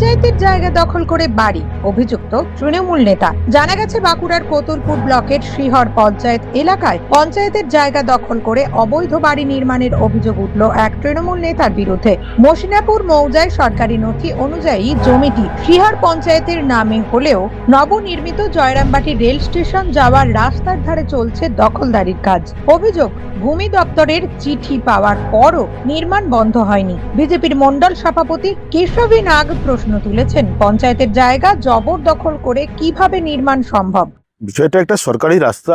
পঞ্চায়েতের জায়গা দখল করে বাড়ি, অভিযুক্ত তৃণমূল নেতা। জানা গেছে বাঁকুড়ার কোতুলপুর ব্লকের শ্রীহর পঞ্চায়েত এলাকায় পঞ্চায়েতের জায়গা দখল করে অবৈধ বাড়ি নির্মাণের অভিযোগ উঠল এক তৃণমূল নেতার বিরুদ্ধে। মসিনাপুর মৌজায় সরকারি নথি অনুযায়ী জমিটি শ্রীহর পঞ্চায়েতের নামে হলেও নবনির্মিত জয়রামবাটি রেল স্টেশন যাওয়ার রাস্তার ধারে চলছে দখলদারির কাজ। অভিযোগ, ভূমি দপ্তরের চিঠি পাওয়ার পরও নির্মাণ বন্ধ হয়নি। বিজেপির মন্ডল সভাপতি কেশবী নাগ প্রশ্ন তুলেছেন। পঞ্চায়েতের জায়গা জবরদখল করে কীভাবে নির্মাণ সম্ভব? বিষয়টা একটা সরকারি রাস্তা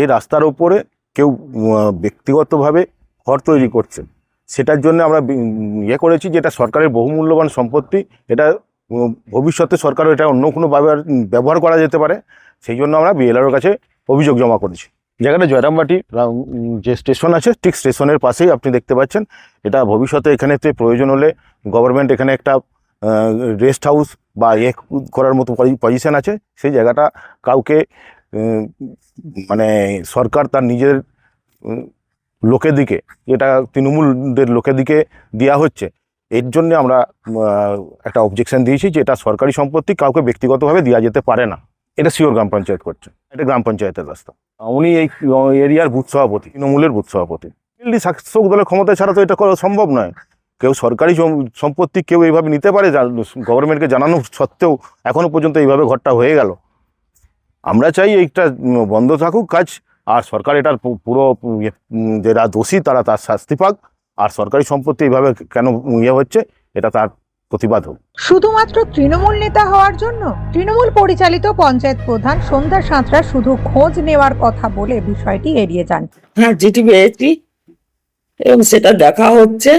এই রাস্তার ওপরে কেউ ব্যক্তিগতভাবে ঘর তৈরি করছে। সেটার জন্য আমরা ইয়ে করেছি যে এটা সরকারের বহুমূল্যবান সম্পত্তি, এটা ভবিষ্যতে সরকার এটা অন্য কোনো ব্যবহার ব্যবহার করা যেতে পারে। সেই জন্য আমরা বিএলআর কাছে অভিযোগ জমা করেছি। জায়গাটা জয়রামবাটি যে স্টেশন আছে, ঠিক স্টেশনের পাশেই আপনি দেখতে পাচ্ছেন। এটা ভবিষ্যতে এখানেতে প্রয়োজন হলে গভর্নমেন্ট এখানে একটা রেস্ট হাউস বা ইয়ে করার মতো পজিশন আছে, সেই জায়গাটা কাউকে মানে সরকার তার নিজের লোকের দিকে এটা তৃণমূলদের লোকের দিকে দেওয়া হচ্ছে, এর জন্য আমরা একটা অবজেকশন দিয়েছি যে এটা সরকারি সম্পত্তি কাউকে ব্যক্তিগতভাবে দেওয়া যেতে পারে না। এটা শিওর গ্রাম পঞ্চায়েত করছে, এটা গ্রাম পঞ্চায়েতের রাস্তা। উনি এই এরিয়ার বুথ সভাপতি, তৃণমূলের বুথ সভাপতি। শাসক দলের ক্ষমতা ছাড়া তো এটা করা সম্ভব নয়। কেউ সরকারি সম্পত্তি কেউ এইভাবে নিতে পারে গভর্নমেন্টকে জানানো সত্ত্বেও এখনও পর্যন্ত এইভাবে ঘরটা হয়ে গেল। আমরা চাই এইটা বন্ধ থাকুক কাজ আর সরকার এটার পুরো ইয়ে, যারা দোষী তারা তার শাস্তি পাক আর সরকারি সম্পত্তি এইভাবে কেন ইয়ে হচ্ছে এটা তার প্রতিবাদ হোক। শুধুমাত্র তৃণমূল নেতা হওয়ার জন্য তৃণমূল পরিচালিত পঞ্চায়েত প্রধান সন্ধ্যা সাঁতরা শুধু খোঁজ নেওয়ার কথা বলে বিষয়টি এড়িয়ে যান। হ্যাঁ চিঠি পেয়েছি এবং সেটা দেখা হচ্ছে।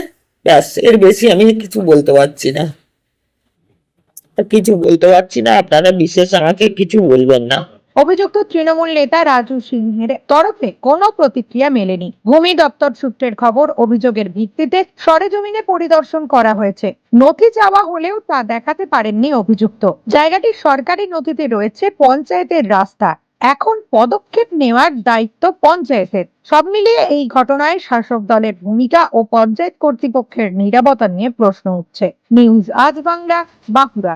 ব্যাস, এর বেশি আমি কিছু বলতে পারছি না। কিছু বলতে পারছি না, আপনারা বিশেষ আমাকে কিছু বলবেন না। অভিযুক্ত তৃণমূল নেতা রাজু সিংহের তরফে কোনো প্রতিক্রিয়া মেলেনি। ভূমি দপ্তর সূত্রের খবর, অভিযোগের ভিত্তিতে সরেজমিনে পরিদর্শন করা হয়েছে। নথি চাওয়া হলেও তা দেখাতে পারেননি অভিযুক্ত। জায়গাটি সরকারি নথিতে রয়েছে, পঞ্চায়েতের রাস্তা এখন পদক্ষেপ নেওয়ার দায়িত্ব পঞ্চায়েতের। সব মিলিয়ে এই ঘটনায় শাসক দলের ভূমিকা ও পঞ্চায়েত কর্তৃপক্ষের নিরাপত্তা নিয়ে প্রশ্ন উঠছে। নিউজ আজ বাংলা, বাঁকুড়া।